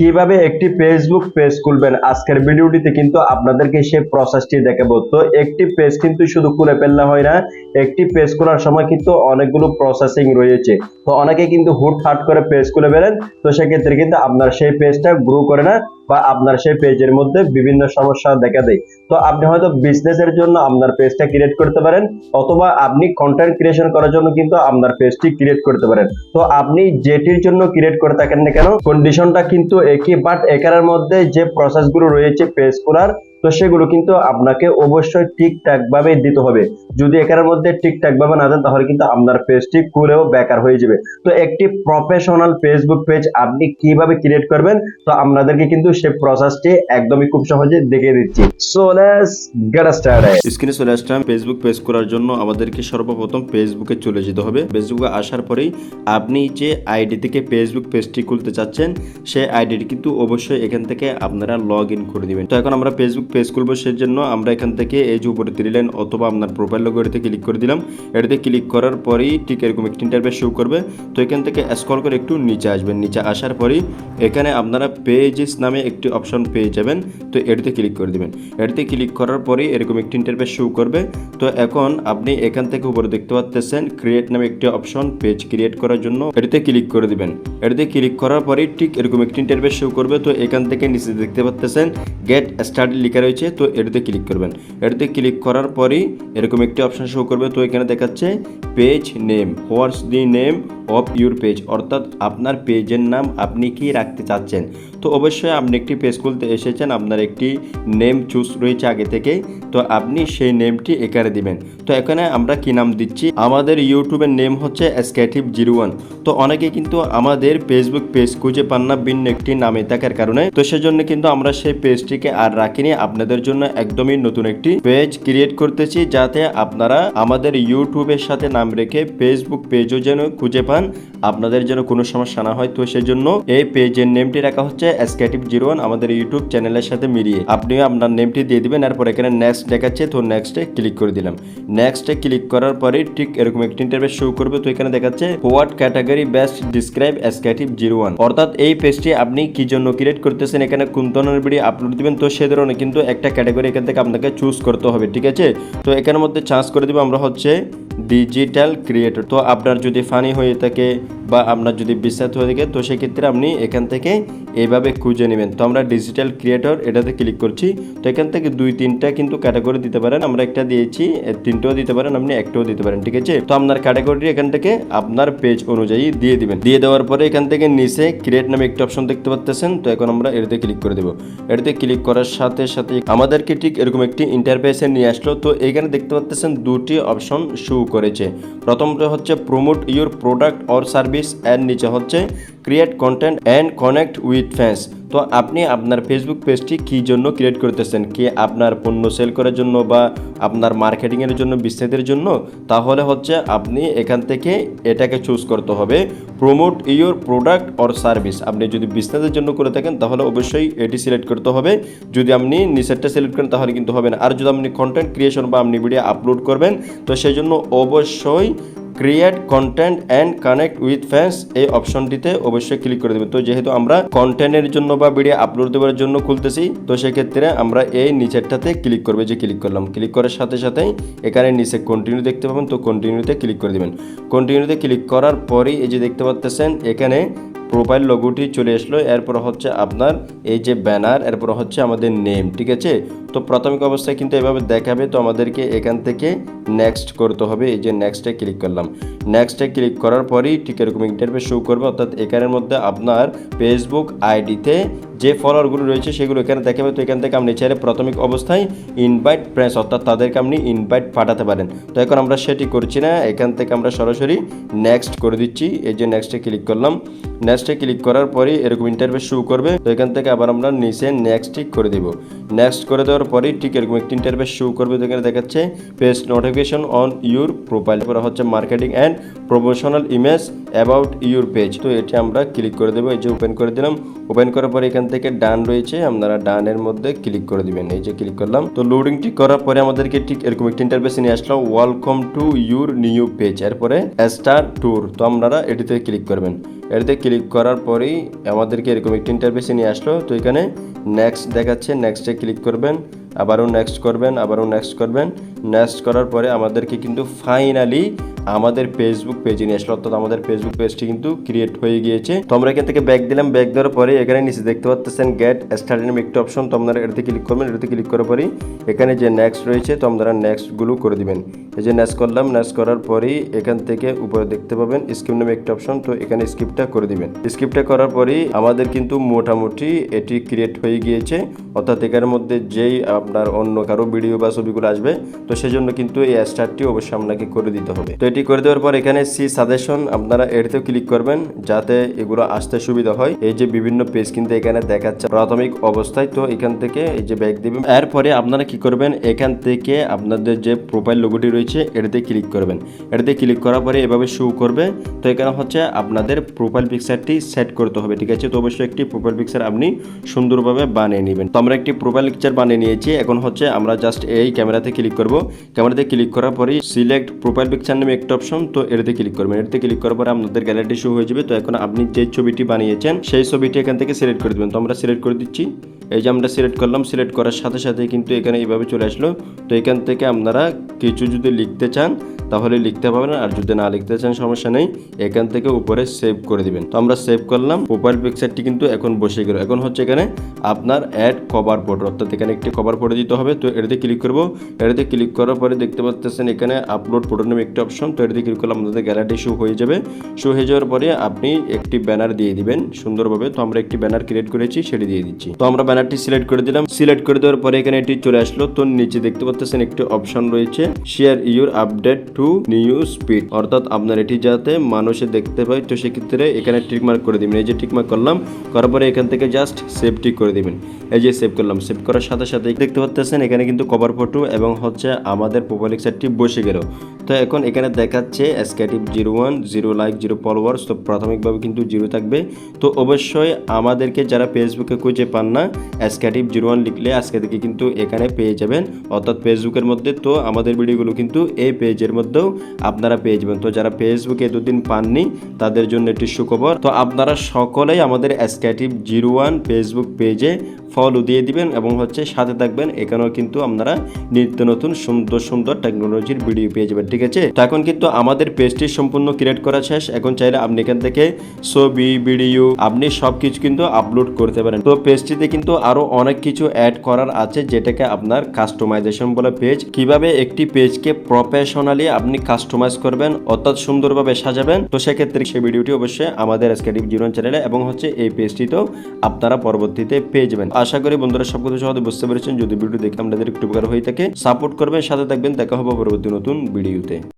কীভাবে একটি Facebook page খুলবেন? আজকের ভিডিওটিতে কিন্তু আপনাদেরকে সেই প্রসেসটি দেখাবো। তো একটি পেজ কিন্তু শুধু খুলে ফেললে হয় না, একটি পেজ খোলার সময় কিন্তু অনেকগুলো প্রসেসিং রয়েছে। তো অনেকে কিন্তু হুট হাট করে পেজ খুলে ফেলেন, তো সেক্ষেত্রে কিন্তু আপনার সেই পেজটা গ্রো করে না বা আপনার সেই পেজের মধ্যে বিভিন্ন সমস্যা দেখা দেয়। তো আপনি হয়তো বিজনেসের জন্য আপনার পেজটা ক্রিয়েট করতে পারেন, অথবা আপনি কন্টেন্ট ক্রিয়েশন করার জন্য কিন্তু আপনার পেজটি ক্রিয়েট করতে পারেন। তো আপনি যেটির জন্য ক্রিয়েট করে থাকেন না কেন কন্ডিশনটা কিন্তু একই বাট এখানের মধ্যে যে প্রসেসগুলো রয়েছে পেজ খোলার তো সেগুলো কিন্তু আপনাকে অবশ্যই ঠিকঠাক ভাবে দিতে হবে। যদি এখানের মধ্যে ঠিকঠাক ভাবে না দেন, তাহলে কিন্তু আপনার পেজটি খুলেও বেকার হয়ে যাবে। তো একটি প্রফেশনাল ফেসবুক পেজ আপনি কীভাবে ক্রিয়েট করবেন, তো আপনাদেরকে কিন্তু সেই প্রসেসটি একদমই খুব সহজে দেখিয়ে দিচ্ছি। সো লেটস গেট স্টার্টেড স্ক্রিনে চলে আসলাম। ফেসবুক পেজ করার জন্য আমাদেরকে সর্বপ্রথম ফেসবুকে চলে যেতে হবে। ফেসবুকে আসার পরেই আপনি যে আইডি থেকে ফেসবুক পেজটি খুলতে চাচ্ছেন, সেই আইডিটি কিন্তু অবশ্যই এখান থেকে আপনারা লগ ইন করে দিবেন। তো এখন আমরা ফেসবুক পেজ খুলবো সেই জন্য আমরা এখান থেকে এই যে উপরে থ্রি লাইন অথবা আপনার প্রোফাইল লোগো এটাতে ক্লিক করে দিলাম। এটাতে ক্লিক করার পরেই ঠিক এরকম একটি ইন্টারভেস শো করবে। তো এখান থেকে স্ক্রল করে একটু নিচে আসবেন। নিচে আসার পরেই এখানে আপনারা পেজেস নামে একটি অপশন পেয়ে যাবেন। তো এটাতে ক্লিক করে দিবেন। এটাতে ক্লিক করার পরেই এরকম একটি ইন্টারভেস শো করবে। তো এখন আপনি এখান থেকে উপরে দেখতে পাচ্ছেন ক্রিয়েট নামে একটি অপশন পেজ ক্রিয়েট করার জন্য এটাতে ক্লিক করে দিবেন। এটাতে ক্লিক করার পরেই ঠিক এরকম একটি ইন্টারভেস শো করবে। তো এখান থেকে নিচে দেখতে পাচ্ছেন গেট স্টার্ট লেখা রয়েছে, তো এটাতে ক্লিক করবেন। এটাতে ক্লিক করার পরই এরকম একটি অপশান শো করবে, তো এখানে দেখাচ্ছে page name what's the name of your page অর্থাৎ আপনার পেজের নাম আপনি কি রাখতে চাচ্ছেন? তো অবশ্যই আপনি একটি পেজ খুলতে এসেছেন, আপনার একটি নেম চুজ রয়েছে আগে থেকে তো আপনি সেই নেমটি এখানে দিবেন। তো এখানে আমরা কি নাম দিচ্ছি? আমাদের ইউটিউবের নেম হচ্ছে স্ক্যাটিভ জিরো ওয়ান তো অনেকে কিন্তু আমাদের ফেসবুক পেজ খুঁজে পান না ভিন্ন একটি নামে থাকার কারণে। তো সেজন্য কিন্তু আমরা সেই পেজটিকে আর রাখিনি, আপনাদের জন্য একদমই নতুন একটি পেজ ক্রিয়েট করতেছি, যাতে আপনারা আমাদের ইউটিউবের সাথে নাম রেখে ফেসবুক পেজও যেন খুঁজে পান। আপনাদের যেন কোনো সমস্যা না হয়, তো সেজন্য এই পেজের নেমটি রাখা হচ্ছে স্ক্যাটিভ জিরো ওয়ান আমাদের ইউটিউব চ্যানেলের সাথে মিলিয়ে। আপনিও আপনার নেমটি দিয়ে দিবেন, এরপর এখানে নেক্সট দেখাচ্ছে, তো নেক্সটে ক্লিক করে দিলাম। নেক্সটে ক্লিক করার পরে ঠিক এরকম একটি ইন্টারভেস শো করবে, তো এখানে দেখাচ্ছে হোয়াট ক্যাটাগরি বেস্ট ডিসক্রাইব স্ক্যাটিভ জিরো ওয়ান অর্থাৎ এই পেজটি আপনি কি জন্য ক্রিয়েট করতেছেন, এখানে কোন ধরনের ভিডিও আপলোড দিবেন, তো সে ধরনের কিন্তু একটা ক্যাটাগরি এখান থেকে আপনাকে চুজ করতে হবে, ঠিক আছে? তো এখানের মধ্যে চান্স করে দিব, আমরা হচ্ছে ডিজিটাল ক্রিয়েটর তো আপনার যদি ফানি হয়ে থাকে বা আপনার যদি বিস্তারিত হয়ে থাকে, তো সেক্ষেত্রে আপনি এখান থেকে এইভাবে খুঁজে নেবেন। তো আমরা ডিজিটাল ক্রিয়েটর এটাতে ক্লিক করছি। তো এখান থেকে দুই, তিনটা কিন্তু ক্যাটাগরি দিতে পারেন। আমরা একটা দিয়েছি তিনটাও দিতে পারেন, আপনি একটাও দিতে পারেন, ঠিক আছে? তো আপনার ক্যাটাগরি এখান থেকে আপনার পেজ অনুযায়ী দিয়ে দিবেন। দিয়ে দেওয়ার পরে এখান থেকে নিচে ক্রিয়েট নামে একটা অপশন দেখতে পাচ্ছেন তো এখন আমরা এটাতে ক্লিক করে দেবো। এটাতে ক্লিক করার সাথে সাথে আমাদেরকে ঠিক এরকম একটি ইন্টারফেসে নিয়ে আসলো। তো এখানে দেখতে পাচ্ছেন দুটি অপশন শু করেছে। প্রথমটা হচ্ছে promote your product or service and নিচে হচ্ছে create content and connect with fans তো আপনি আপনার ফেসবুক পেজটি কী জন্য ক্রিয়েট করতেছেন? কি আপনার পণ্য সেল করার জন্য বা আপনার মার্কেটিংয়ের জন্য বিস্তারিতের জন্য? তাহলে হচ্ছে আপনি এখান থেকে এটাকে চুজ করতে হবে। Promote your product or service আপনি যদি বিজনেসের জন্য করে থাকেন, তাহলে অবশ্যই এটি সিলেক্ট করতে হবে। যদি আপনি নিচেরটা সিলেক্ট করেন, তাহলে কিন্তু হবে না। আর যদি আপনি কন্টেন্ট ক্রিয়েশন বা আপনি ভিডিও আপলোড করবেন, তো সেই জন্য অবশ্যই create content and connect with fans এই অপশনটিতে অবশ্যই ক্লিক করে দেবেন তো যেহেতু আমরা কন্টেন্টের জন্য বা ভিডিও আপলোড দেওয়ার জন্য খুলতেছি, তো সেক্ষেত্রে আমরা এই নিচেরটাতে ক্লিক করবে যে ক্লিক করলাম। ক্লিক করার সাথে সাথেই এখানে নিচে কন্টিনিউ দেখতে পাবেন। তো কন্টিনিউতে ক্লিক করে দেবেন। কন্টিনিউতে ক্লিক করার পরেই এই যে দেখতে পাচ্ছেন এখানে প্রোফাইল লোগোটি চলে আসলো এরপর হচ্ছে আপনার এই যে ব্যানার এরপর হচ্ছে আমাদের নেম ঠিক আছে? তো প্রাথমিক অবস্থায় কিন্তু এভাবে দেখাবে, তো আমাদেরকে এখান থেকে নেক্সট করতে হবে, এই যে নেক্সটে ক্লিক করলাম। নেক্সটে ক্লিক করার পরই ঠিক এরকম ইন্টারভিউ শো করবে, অর্থাৎ এখানের মধ্যে আপনার ফেসবুক আইডিতে যে ফলোয়ারগুলো রয়েছে সেগুলো এখানে দেখাবে। তো এখান থেকে আপনি চাইলে প্রাথমিক অবস্থায় ইনভাইট প্রেস অর্থাৎ তাদেরকে আপনি ইনভাইট পাঠাতে পারেন। তো এখন আমরা সেটি করছি না, এখান থেকে আমরা সরাসরি নেক্সট করে দিচ্ছি। এই যে নেক্সটে ক্লিক করলাম। নেক্সটে ক্লিক করার পরেই এরকম ইন্টারভিউ শো করবে। তো এখান থেকে আবার আমরা নিচে নেক্সট ঠিক করে দিব। নেক্সট করে দেওয়ার পরেই ঠিক এরকম একটি ইন্টারভিউ শো করবে। তো এখানে দেখাচ্ছে post notification on your profile পরে হচ্ছে marketing and promotional image about your page তো এটি আমরা ক্লিক করে দেবো। এই যে ওপেন করে দিলাম। ওপেন করার পরে এখান থেকে ডান রয়েছে। আপনারা ডানের মধ্যে ক্লিক করে দিবেন। এই যে ক্লিক করলাম। তো লোডিংটি করার পরে আমাদেরকে ঠিক এরকম একটি ইন্টারফেস নিয়ে আসলো। Welcome to your new page এরপরে স্টার ট্যুর তো আপনারা এটিতে ক্লিক করবেন। এটিতে ক্লিক করার পরেই আমাদেরকে এরকম একটি ইন্টারফেসে নিয়ে আসলো। তো এখানে নেক্সট দেখাচ্ছে। নেক্সটে ক্লিক করবেন। আবারও নেক্সট করবেন। আবারও নেক্সট করবেন। নেক্সট করার পরে আমাদেরকে কিন্তু ফাইনালি আমাদের ফেসবুক পেজে নিয়ে আসলো, অর্থাৎ আমাদের ফেসবুক পেজটি কিন্তু ক্রিয়েট হয়ে গিয়েছে। তো আমরা এখান থেকে ব্যাক দিলাম ব্যাক দেওয়ার পরে এখানে নিচে দেখতে পাচ্ছেন গেট স্টার্ট নামে একটা অপশন তো আপনারা এটাতে ক্লিক করবেন, এটাতে ক্লিক করার পরেই এখানে যে নেক্সট রয়েছে, তো আপনারা নেক্সটগুলো করে দিবেন। এই যে নেক্সট করলাম নেক্সট করার পরেই এখান থেকে উপরে দেখতে পাবেন স্কিপ নামে একটা অপশন তো এখানে স্কিপটা করে দিবেন। স্কিপটা করার পরেই আমাদের কিন্তু মোটামুটি এটি ক্রিয়েট হয়ে গিয়েছে, অর্থাৎ এখানের মধ্যে যেই আপনার অন্য কারও ভিডিও বা ছবিগুলো আসবে, তো সেজন্য কিন্তু এই স্টারটি অবশ্যই আপনাকে করে দিতে হবে। তো এটি করে দেওয়ার পর এখানে সি সাজেশন আপনারা এটিতেও ক্লিক করবেন, যাতে এগুলো আসতে সুবিধা হয়। এই যে বিভিন্ন পেজ কিন্তু এখানে দেখাচ্ছে প্রাথমিক অবস্থায়, তো এখান থেকে এই যে ব্যাগ দিবেন। এরপরে আপনারা কি করবেন, এখান থেকে আপনাদের যে প্রোফাইল লোগোটি রয়েছে এটাতে ক্লিক করবেন। এটাতে ক্লিক করার পরে এভাবে শো করবে। তো এখানে হচ্ছে আপনাদের প্রোফাইল পিকচারটি সেট করতে হবে, ঠিক আছে? তো অবশ্যই একটি প্রোফাইল পিকচার আপনি সুন্দরভাবে বানিয়ে নেবেন। তো আমরা একটি প্রোফাইল পিকচার বানিয়ে নিয়েছি। এখন হচ্ছে আমরা জাস্ট এই ক্যামেরাতে ক্লিক করব। ক্যামেরাতে ক্লিক করার পরে সিলেক্ট প্রোফাইল পিকচার নামে একটা অপশন তো এটাতে ক্লিক করবেন। এটাতে ক্লিক করার পরে আপনাদের গ্যালারি শো হয়ে যাবে। তো এখন আপনি যে ছবিটি বানিয়েছেন, সেই ছবিটি এখান থেকে সিলেক্ট করে দেবেন। তো আমরা সিলেক্ট করে দিচ্ছি। এই যে আমরা সিলেক্ট করলাম সিলেক্ট করার সাথে সাথে কিন্তু এখানে এইভাবে চলে আসলো। তো এখান থেকে আপনারা কিছু যদি লিখতে চান তাহলে লিখতে পারবেন আর যদি না লিখতে চান, সমস্যা নেই। এখান থেকে উপরে সেভ করে দিবেন। তো আমরা সেভ করলাম। প্রোফাইল পিকচারটি কিন্তু এখন বসে গেল। এখন হচ্ছে এখানে আপনার অ্যাড কভার ফটো অর্থাৎ এখানে একটি কভার ফটো দিতে হবে। তো এটাতে ক্লিক করব। এটাতে ক্লিক করার পরে দেখতে পাচ্ছেন এখানে আপলোড ফটো নামে একটি অপশন তো এটাতে ক্লিক করলে আপনাদের গ্যালারি শো হয়ে যাবে। শো হয়ে যাওয়ার পরে আপনি একটি ব্যানার দিয়ে দিবেন সুন্দরভাবে। তো আমরা একটি ব্যানার ক্রিয়েট করেছি, সেটি দিয়ে দিচ্ছি। তো আমরা ব্যানারটি সিলেক্ট করে দিলাম। সিলেক্ট করে দেওয়ার পরে এখানে এটি চলে আসলো। তো নিচে দেখতে পাচ্ছেন একটি অপশন রয়েছে। Share your update to new speed. অর্থাৎ আপনার এটি যাতে মানুষে দেখতে পায়, তো সেক্ষেত্রে এখানে টিক মার্ক করে দিবেন। এই যে টিক মার্ক করলাম, করার পরে এখান থেকে জাস্ট সেভ টিক করে দিবেন। এই যে সেভ করলাম সেভ করার সাথে সাথে দেখতে পাচ্ছেন এখানে কিন্তু কভার ফটো এবং হচ্ছে আমাদের প্রোফাইল পিকচারটি বসে গেল। তো এখন এখানে দেখাচ্ছে এসকেটিভ zero one zero like zero followers তো প্রাথমিকভাবে কিন্তু জিরো থাকবে। তো অবশ্যই আমাদেরকে যারা ফেসবুকে খুঁজে পান না এসকেটিভ জিরো ওয়ান লিখলে আজকে থেকে কিন্তু এখানে পেয়ে যাবেন। অর্থাৎ ফেসবুকের মধ্যে, তো আমাদের ভিডিওগুলো কিন্তু এই পেজের মধ্যেও আপনারা পেয়ে যাবেন। তো যারা ফেসবুকে এতদিন পাননি, তাদের জন্য একটি সুখবর, তো আপনারা সকলেই আমাদের এসকেটিভ জিরো ওয়ান ফেসবুক পেজে ফলো দিয়ে দিবেন এবং হচ্ছে সাথে থাকবেন। এখানেও কিন্তু আপনারা নিত্য নতুন সুন্দর সুন্দর টেকনোলজির ভিডিও পেয়ে যাবেন, ঠিক আছে? তো এখন কিন্তু আমাদের পেজটি সম্পূর্ণ ক্রিয়েট করা শেষ। এখন চাইলে আপনি এখান থেকে ছবি ভিডিও আপনি সব কিছু কিন্তু আপলোড করতে পারেন। তো পেজটিতে কিন্তু আরও অনেক কিছু অ্যাড করার আছে, যেটাকে আপনার কাস্টমাইজেশন বলে পেজ কীভাবে একটি পেজকে প্রফেশনালি আপনি কাস্টমাইজ করবেন, অর্থাৎ সুন্দরভাবে সাজাবেন। তো সেক্ষেত্রে সেই ভিডিওটি অবশ্যই আমাদের এসকেটিভ জীবন চ্যানেলে এবং হচ্ছে এই পেজটিতেও আপনারা পরবর্তীতে পেয়ে যাবেন। আশা করি বন্ধুরা সব কিছু সহজে বুঝতে পেরেছেন। যদি ভিডিও দেখে আপনাদের একটু উপকার হয়ে থাকে সাপোর্ট করবেন, সাথে থাকবেন। দেখা হবে পরবর্তী নতুন ভিডিওতে।